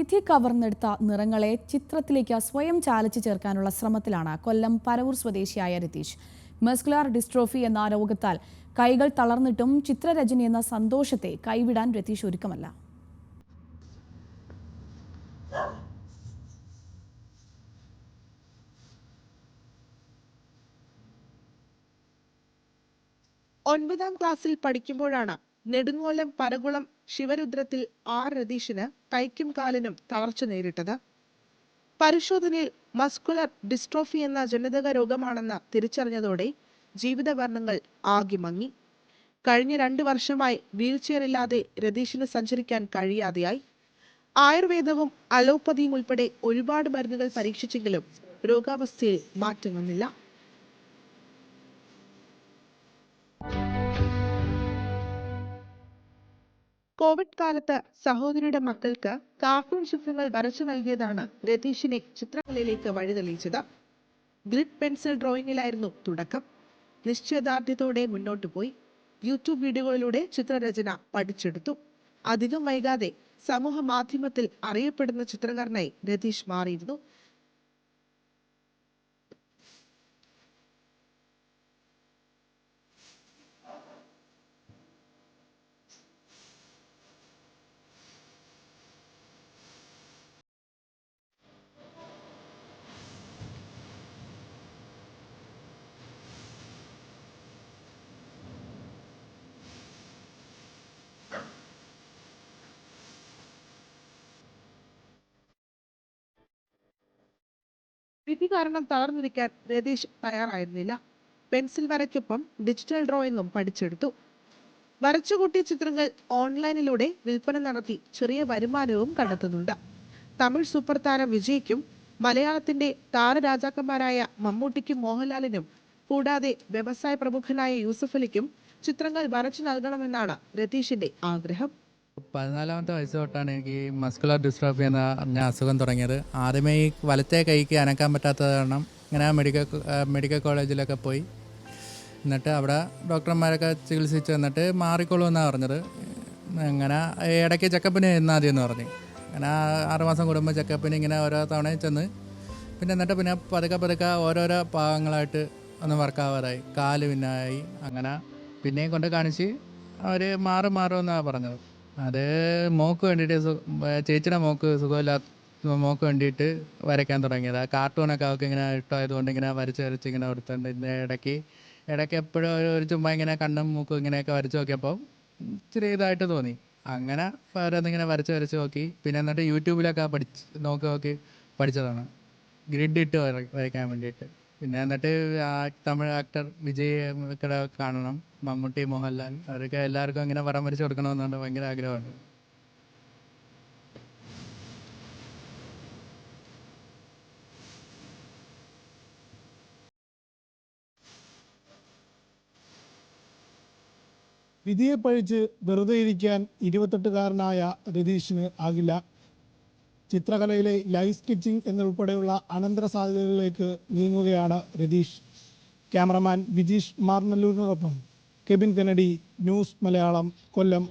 വിധി കവർന്നെടുത്ത നിറങ്ങളെ ചിത്രത്തിലേക്ക് സ്വയം ചാലിച്ചു ചേർക്കാനുള്ള ശ്രമത്തിലാണ് കൊല്ലം പരവൂർ സ്വദേശിയായ രതീഷ്. മസ്കുലാർ ഡിസ്ട്രോഫി എന്ന രോഗത്താൽ കൈകൾ തളർന്നിട്ടും ചിത്രരചന എന്ന സന്തോഷത്തെ കൈവിടാൻ രതീഷ് ഒരുക്കമല്ല. ഒൻപതാം ക്ലാസ്സിൽ പഠിക്കുമ്പോഴാണ് നെടുങ്ങോലം പരകുളം ശിവരുദ്രത്തിൽ ആർ രതീഷിന് കൈക്കും കാലിനും തളർച്ച നേരിട്ടത്. പരിശോധനയിൽ മസ്കുലർ ഡിസ്ട്രോഫി എന്ന ജനിതക രോഗമാണെന്ന് തിരിച്ചറിഞ്ഞതോടെ ജീവിതവർണങ്ങൾ ആകെ മങ്ങി. കഴിഞ്ഞ രണ്ടു വർഷമായി വീൽചെയർ ഇല്ലാതെ രതീഷിന് സഞ്ചരിക്കാൻ കഴിയാതെയായി. ആയുർവേദവും അലോപ്പതിയും ഉൾപ്പെടെ ഒരുപാട് മരുന്നുകൾ പരീക്ഷിച്ചെങ്കിലും രോഗാവസ്ഥയിൽ മാറ്റം വന്നില്ല. കോവിഡ് കാലത്ത് സഹോദരിയുടെ മക്കൾക്ക് കാർട്ടൂൺ ചിത്രങ്ങൾ വരച്ചു നൽകിയതാണ് രതീഷിനെ ചിത്രകലയിലേക്ക് വഴിതെളിയിച്ചത് ഗ്രിഡ് പെൻസിൽ ഡ്രോയിങ്ങിലായിരുന്നു തുടക്കം. നിശ്ചയദാർഢ്യത്തോടെ മുന്നോട്ട് പോയി. യൂട്യൂബ് വീഡിയോകളിലൂടെ ചിത്രരചന പഠിച്ചെടുത്തു. അധികം വൈകാതെ സമൂഹ മാധ്യമത്തിൽ അറിയപ്പെടുന്ന ചിത്രകാരനായി രതീഷ് മാറിയിരുന്നു. വിധി കാരണം തളർന്നിരിക്കാൻ രതീഷ് തയ്യാറായിരുന്നില്ല. Pencil വരയ്ക്കൊപ്പം digital ഡ്രോയിങ്ങും പഠിച്ചെടുത്തു. വരച്ചുകൂട്ടിയ ചിത്രങ്ങൾ ഓൺലൈനിലൂടെ വിൽപ്പന നടത്തി ചെറിയ വരുമാനവും കണ്ടെത്തുന്നുണ്ട്. തമിഴ് സൂപ്പർ താരം വിജയ്ക്കും മലയാളത്തിന്റെ താരരാജാക്കന്മാരായ മമ്മൂട്ടിക്കും മോഹൻലാലിനും കൂടാതെ വ്യവസായ പ്രമുഖനായ യൂസഫ് അലിക്കും ചിത്രങ്ങൾ വരച്ചു നൽകണമെന്നാണ് രതീഷിന്റെ ആഗ്രഹം. പതിനാലാമത്തെ വയസ്സ് തൊട്ടാണ് എനിക്ക് ഈ മസ്കുലർ ഡിസ്ട്രോഫി എന്ന പറഞ്ഞ അസുഖം തുടങ്ങിയത്. ആദ്യമേ ഈ വലത്തെ കൈക്ക് അനക്കാൻ പറ്റാത്തത് കാരണം ഇങ്ങനെ മെഡിക്കൽ മെഡിക്കൽ കോളേജിലൊക്കെ പോയി. എന്നിട്ട് അവിടെ ഡോക്ടർമാരൊക്കെ ചികിത്സിച്ച് എന്നിട്ട് മാറിക്കോളുമെന്നാണ് പറഞ്ഞത്. അങ്ങനെ ഇടയ്ക്ക് ചെക്കപ്പിന് എന്നാൽ മതി എന്ന് പറഞ്ഞു. അങ്ങനെ ആറുമാസം കൂടുമ്പോൾ ചെക്കപ്പിന് ഇങ്ങനെ ഓരോ തവണ ചെന്ന് പിന്നെ എന്നിട്ട് പിന്നെ പതുക്കെ പതുക്കെ ഓരോരോ ഭാഗങ്ങളായിട്ട് ഒന്ന് വർക്കാവാറായി കാൽ പിന്നായി അങ്ങനെ പിന്നെയും കൊണ്ട് കാണിച്ച് അവർ മാറും മാറുമെന്നാണ് പറഞ്ഞത്. അത് മോക്ക് വേണ്ടിയിട്ട് ചേച്ചിയുടെ മോക്ക് സുഖമില്ലാത്ത മോക്ക് വേണ്ടിയിട്ട് വരയ്ക്കാൻ തുടങ്ങിയത്. ആ കാർട്ടൂണൊക്കെ അവൾക്ക് ഇങ്ങനെ ഇഷ്ടമായതുകൊണ്ട് ഇങ്ങനെ വരച്ച് വരച്ച് ഇങ്ങനെ കൊടുത്തിട്ടുണ്ട് ഇതിന്റെ ഇടയ്ക്ക് ഇടയ്ക്ക് എപ്പോഴും ഒരു ചുമ്മാ ഇങ്ങനെ കണ്ണും മൂക്കും ഇങ്ങനെയൊക്കെ വരച്ച് നോക്കിയപ്പോൾ ഇച്ചിരി ഇതായിട്ട് തോന്നി. അങ്ങനെ ഓരോന്നിങ്ങനെ വരച്ച് വരച്ച് നോക്കി. പിന്നെ എന്നിട്ട് യൂട്യൂബിലൊക്കെ പഠിച്ച് നോക്കി നോക്കി പഠിച്ചതാണ്. ഗ്രിഡ് ഇട്ട് വര വരയ്ക്കാൻ വേണ്ടിയിട്ട്. പിന്നെ എന്നിട്ട് തമിഴ് ആക്ടർ വിജയ് കാണണം. മമ്മൂട്ടി മോഹൻലാൽ അവരൊക്കെ എല്ലാവർക്കും അങ്ങനെ പടം വരച്ചു കൊടുക്കണമെന്നുണ്ട് ഭയങ്കര ആഗ്രഹമുണ്ട് വിധിയെ പഴിച്ച് വെറുതെ ഇരിക്കാൻ ഇരുപത്തെട്ടുകാരനായ രതീഷിന് ആകില്ല. ചിത്രകലയിലെ ലൈവ് സ്കെച്ചിങ് എന്നുൾപ്പെടെയുള്ള അനന്തര സാധ്യതകളിലേക്ക് നീങ്ങുകയാണ് Ratheesh. Cameraman Vijeesh മാർനല്ലൂരിനോടൊപ്പം Kevin Kennedy news Malayalam Kollam.